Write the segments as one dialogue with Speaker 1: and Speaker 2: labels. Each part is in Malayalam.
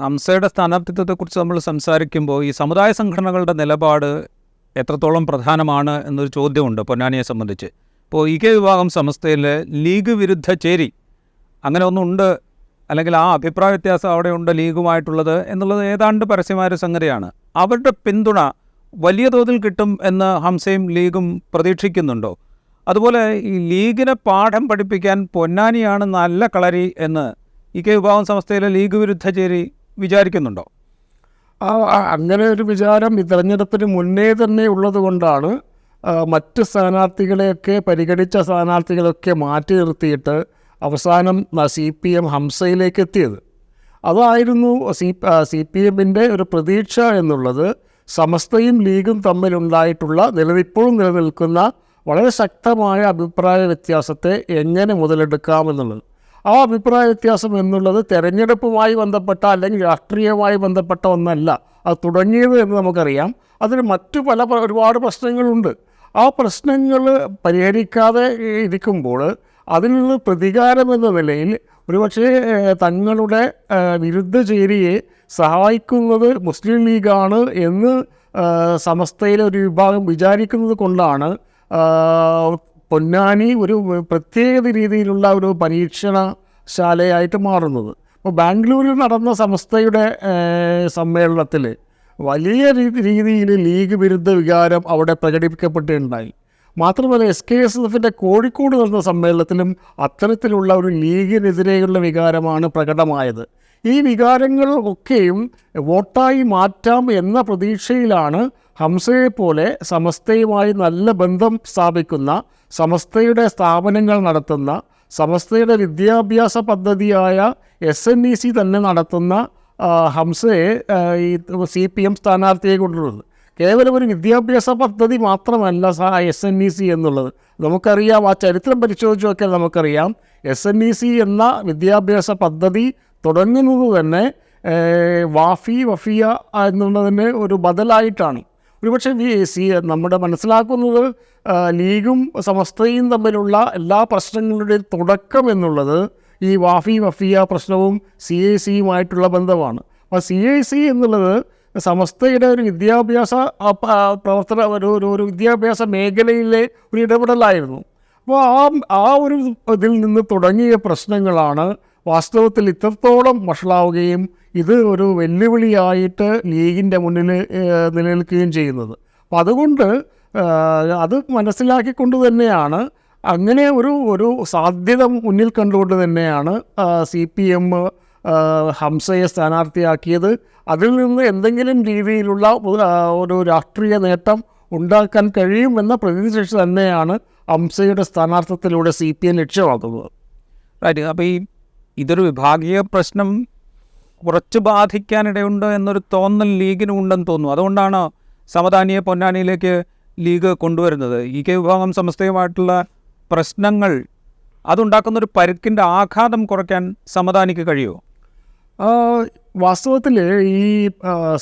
Speaker 1: ഹംസയുടെ സ്ഥാനാർത്ഥിത്വത്തെക്കുറിച്ച് നമ്മൾ സംസാരിക്കുമ്പോൾ ഈ സമുദായ സംഘടനകളുടെ നിലപാട് എത്രത്തോളം പ്രധാനമാണ് എന്നൊരു ചോദ്യമുണ്ട് പൊന്നാനിയെ സംബന്ധിച്ച്. ഇപ്പോൾ ഇ കെ വിഭാഗം സമസ്തയിലെ ലീഗ് വിരുദ്ധ ചേരി. അങ്ങനെ ഒന്നുണ്ട്? അല്ലെങ്കിൽ ആ അഭിപ്രായ വ്യത്യാസം അവിടെയുണ്ട് ലീഗുമായിട്ടുള്ളത് എന്നുള്ളത് ഏതാണ്ട് പരസ്യമായൊരു സംഗതിയാണ്. അവരുടെ പിന്തുണ വലിയ തോതിൽ കിട്ടും എന്ന് ഹംസയും ലീഗും പ്രതീക്ഷിക്കുന്നുണ്ടോ? അതുപോലെ ഈ ലീഗിനെ പാഠം പഠിപ്പിക്കാൻ പൊന്നാനിയാണ് നല്ല കളരി എന്ന് ഇ കെ വിഭാഗം സംസ്ഥയിലെ ലീഗ് വിരുദ്ധ ചേരി വിചാരിക്കുന്നുണ്ടോ?
Speaker 2: അങ്ങനെ ഒരു വിചാരം ഈ തെരഞ്ഞെടുപ്പിന് മുന്നേ തന്നെ ഉള്ളതുകൊണ്ടാണ് മറ്റ് സ്ഥാനാർത്ഥികളെയൊക്കെ പരിഗണിച്ച സ്ഥാനാർത്ഥികളൊക്കെ മാറ്റി നിർത്തിയിട്ട് അവസാനം സി പി എം ഹംസയിലേക്ക് എത്തിയത്. അതായിരുന്നു സി സി പി എമ്മിന്റെ ഒരു പ്രതീക്ഷ എന്നുള്ളത് സമസ്തയും ലീഗും തമ്മിലുണ്ടായിട്ടുള്ള നിലനിൽപ്പോഴും നിലനിൽക്കുന്ന വളരെ ശക്തമായ അഭിപ്രായ വ്യത്യാസത്തെ എങ്ങനെ മുതലെടുക്കാമെന്നുള്ളത് ആ അഭിപ്രായ വ്യത്യാസം എന്നുള്ളത് തെരഞ്ഞെടുപ്പുമായി ബന്ധപ്പെട്ട അല്ലെങ്കിൽ രാഷ്ട്രീയമായി ബന്ധപ്പെട്ട ഒന്നല്ല. അത് തുടങ്ങിയത് എന്ന് നമുക്കറിയാം. അതിന് മറ്റു പല ഒരുപാട് പ്രശ്നങ്ങളുണ്ട്. ആ പ്രശ്നങ്ങൾ പരിഹരിക്കാതെ ഇരിക്കുമ്പോൾ അതിനുള്ള പ്രതികാരം എന്ന നിലയിൽ ഒരുപക്ഷേ തങ്ങളുടെ വിരുദ്ധ ചേരിയെ സഹായിക്കുന്നത് മുസ്ലിം ലീഗാണ് എന്ന് സമസ്തയിലെ ഒരു വിഭാഗം വിചാരിക്കുന്നത് കൊണ്ടാണ് പൊന്നാനി ഒരു പ്രത്യേക രീതിയിലുള്ള ഒരു പരീക്ഷണശാലയായിട്ട് മാറുന്നത്. ഇപ്പോൾ ബാംഗ്ലൂരിൽ നടന്ന സംസ്ഥയുടെ സമ്മേളനത്തിൽ വലിയ രീതി- രീതിയിൽ ലീഗ് വിരുദ്ധ വികാരം അവിടെ പ്രകടിപ്പിക്കപ്പെട്ടിട്ടുണ്ടായി. മാത്രമല്ല എസ് കെ എസ് എഫിന്റെ കോഴിക്കോട് നടന്ന സമ്മേളനത്തിലും അത്തരത്തിലുള്ള ഒരു ലീഗിനെതിരെയുള്ള വികാരമാണ് പ്രകടമായത്. ഈ വികാരങ്ങൾ ഒക്കെയും വോട്ടായി മാറ്റാം എന്ന പ്രതീക്ഷയിലാണ് ഹംസയെ പോലെ സമസ്തയുമായി നല്ല ബന്ധം സ്ഥാപിക്കുന്ന സമസ്തയുടെ സ്ഥാപനങ്ങൾ നടത്തുന്ന സമസ്തയുടെ വിദ്യാഭ്യാസ പദ്ധതിയായ എസ് എൻ ഇ സി തന്നെ നടത്തുന്ന ഹംസയെ ഈ സി പി എം സ്ഥാനാർത്ഥിയെ കൊണ്ടുള്ളത്. കേവലം ഒരു വിദ്യാഭ്യാസ പദ്ധതി മാത്രമല്ല എസ് എൻ ഇ സി എന്നുള്ളത്. നമുക്കറിയാം ആ ചരിത്രം പരിശോധിച്ച് നോക്കിയാൽ നമുക്കറിയാം എസ് എൻ ഇ സി എന്ന വിദ്യാഭ്യാസ പദ്ധതി തുടങ്ങുന്നത് തന്നെ വാഫി വഫിയ എന്നുള്ളതിന് ഒരു ബദലായിട്ടാണ്. ഒരുപക്ഷെ സി നമ്മുടെ മനസ്സിലാക്കുന്നത് ലീഗും സമസ്തയും തമ്മിലുള്ള എല്ലാ പ്രശ്നങ്ങളുടെയും തുടക്കം എന്നുള്ളത് ഈ വാഫി വഫിയ പ്രശ്നവും സി ഐ സിയുമായിട്ടുള്ള ബന്ധമാണ്. അപ്പോൾ സി ഐ സി എന്നുള്ളത് സമസ്തയുടെ ഒരു വിദ്യാഭ്യാസ പ്രവർത്തന ഒരു ഒരു ഒരു വിദ്യാഭ്യാസ മേഖലയിലെ ഒരു ഇടപെടലായിരുന്നു. അപ്പോൾ ആ ആ ഒരു ഇതിൽ നിന്ന് തുടങ്ങിയ പ്രശ്നങ്ങളാണ് വാസ്തവത്തിൽ ഇത്രത്തോളം വഷളാവുകയും ഇത് ഒരു വെല്ലുവിളിയായിട്ട് ലീഗിന്റെ മുന്നിൽ നിലനിൽക്കുകയും ചെയ്യുന്നത്. അപ്പം അതുകൊണ്ട് അത് മനസ്സിലാക്കിക്കൊണ്ട് തന്നെയാണ് അങ്ങനെ ഒരു ഒരു സാധ്യത മുന്നിൽ കണ്ടുകൊണ്ട് തന്നെയാണ് സി പി എം ഹംസയെ സ്ഥാനാർത്ഥിയാക്കിയത്. അതിൽ നിന്ന് എന്തെങ്കിലും രീതിയിലുള്ള ഒരു, രാഷ്ട്രീയ നേട്ടം ഉണ്ടാക്കാൻ കഴിയുമെന്ന പ്രതീക്ഷ തന്നെയാണ് ഹംസയുടെ സ്ഥാനാർത്ഥത്തിലൂടെ സി പി എം ലക്ഷ്യമാക്കുന്നത്.
Speaker 1: റൈറ്റ് അപ്പോൾ ഈ ഇതൊരു വിഭാഗീയ പ്രശ്നം കുറച്ച് ബാധിക്കാനിടയുണ്ട് എന്നൊരു തോന്നൽ ലീഗിനും ഉണ്ടെന്ന് തോന്നുന്നു. അതുകൊണ്ടാണ് സമതാനിയെ പൊന്നാനിയിലേക്ക് ലീഗ് കൊണ്ടുവരുന്നത്. ഇ കെ വിഭാഗം സമസ്തയുമായിട്ടുള്ള പ്രശ്നങ്ങൾ അതുണ്ടാക്കുന്ന ഒരു പരുക്കിന്റെ ആഘാതം കുറയ്ക്കാൻ സമതാനിക്ക് കഴിയുമോ?
Speaker 2: വാസ്തവത്തിൽ ഈ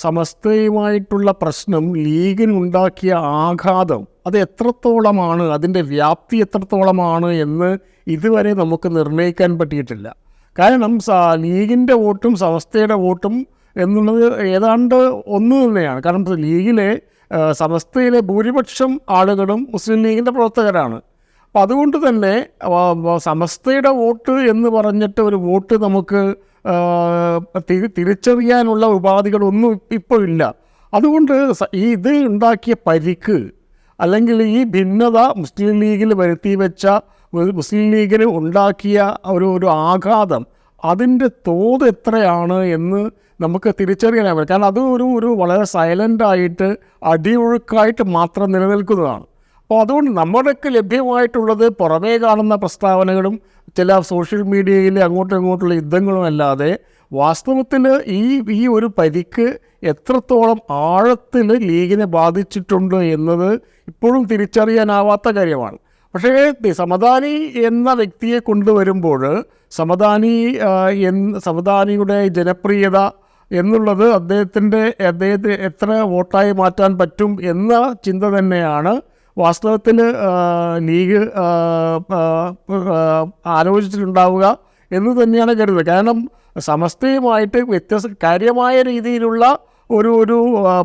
Speaker 2: സമസ്തയുമായിട്ടുള്ള പ്രശ്നം ലീഗിനുണ്ടാക്കിയ ആഘാതം അത് എത്രത്തോളമാണ് അതിന്റെ വ്യാപ്തി എത്രത്തോളമാണ് എന്ന് ഇതുവരെ നമുക്ക് നിർണയിക്കാൻ പറ്റിയിട്ടില്ല. കാരണം ലീഗിന്റെ വോട്ടും സമസ്തയുടെ വോട്ടും എന്നുള്ളത് ഏതാണ്ട് ഒന്ന് തന്നെയാണ്. കാരണം ലീഗിലെ സമസ്തയിലെ ഭൂരിപക്ഷം ആളുകളും മുസ്ലിം ലീഗിന്റെ പ്രവർത്തകരാണ്. അപ്പം അതുകൊണ്ട് തന്നെ സമസ്തയുടെ വോട്ട് എന്ന് പറഞ്ഞിട്ട് ഒരു വോട്ട് നമുക്ക് തിരിച്ചറിയാനുള്ള ഉപാധികളൊന്നും ഇപ്പോൾ ഇല്ല. അതുകൊണ്ട് ഈ ഇത് ഉണ്ടാക്കിയ പരിക്ക് അല്ലെങ്കിൽ ഈ ഭിന്നത മുസ്ലിം ലീഗിൽ വരുത്തി വെച്ച മുസ്ലിം ലീഗിന് ഉണ്ടാക്കിയ ഒരു ഒരു ആഘാതം അതിന്റെ തോത് എത്രയാണ് എന്ന് നമുക്ക് തിരിച്ചറിയാനാവില്ല കാരണം അത് ഒരു ഒരു വളരെ സൈലന്റായിട്ട് അടിയൊഴുക്കായിട്ട് മാത്രം നിലനിൽക്കുന്നതാണ്. അപ്പോൾ അതുകൊണ്ട് നമ്മുടെയൊക്കെ ലഭ്യമായിട്ടുള്ളത് പുറമേ കാണുന്ന പ്രസ്താവനകളും ചില സോഷ്യൽ മീഡിയയിൽ അങ്ങോട്ടും ഇങ്ങോട്ടുള്ള യുദ്ധങ്ങളും അല്ലാതെ വാസ്തവത്തിൽ ഈ ഈ ഒരു പരിക്ക് എത്രത്തോളം ആഴത്തിൽ ലീഗിനെ ബാധിച്ചിട്ടുണ്ട് എന്നത് ഇപ്പോഴും തിരിച്ചറിയാനാവാത്ത കാര്യമാണ്. പക്ഷേ സമദാനി എന്ന വ്യക്തിയെ കൊണ്ടുവരുമ്പോൾ സമദാനി എൻ സമദാനിയുടെ ജനപ്രിയത എന്നുള്ളത് അദ്ദേഹത്തിന്റെ അദ്ദേഹത്തെ എത്ര വോട്ടായി മാറ്റാൻ പറ്റും എന്ന ചിന്ത തന്നെയാണ്. വാസ്തവത്തിൽ ലീഗ് ആലോചിച്ചിട്ടുണ്ടാവുക എന്ന് തന്നെയാണ് കരുതുന്നത്. കാരണം സമസ്തയുമായിട്ട് വ്യത്യസ്ത കാര്യമായ രീതിയിലുള്ള ഒരു ഒരു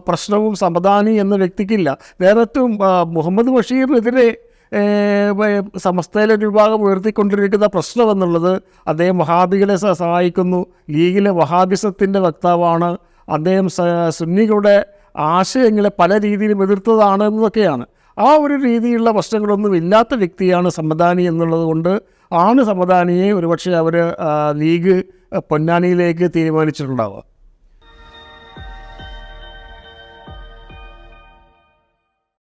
Speaker 2: പ്രശ്നവും സമദാനി എന്ന വ്യക്തിക്കില്ല. നേരത്തും മുഹമ്മദ് ബഷീറിനെതിരെ ഏഹ്, സമസ്തയിലെ ഒരു വിഭാഗം ഉയർത്തിക്കൊണ്ടിരിക്കുന്ന പ്രശ്നം എന്നുള്ളത് അദ്ദേഹം വഹാബികളെ സഹായിക്കുന്നു. ലീഗിലെ വഹാബിസത്തിന്റെ വക്താവാണ്. അദ്ദേഹം സുന്നികളുടെ ആശയങ്ങളെ പല രീതിയിലും എതിർത്തതാണ് എന്നൊക്കെയാണ് ആ ഒരു രീതിയിലുള്ള പ്രശ്നങ്ങളൊന്നും ഇല്ലാത്ത വ്യക്തിയാണ് സമദാനി എന്നുള്ളത് കൊണ്ട് ആണ് സമദാനിയെ ഒരുപക്ഷെ അവർ ലീഗ് പൊന്നാനിയിലേക്ക് തീരുമാനിച്ചിട്ടുണ്ടാവുക.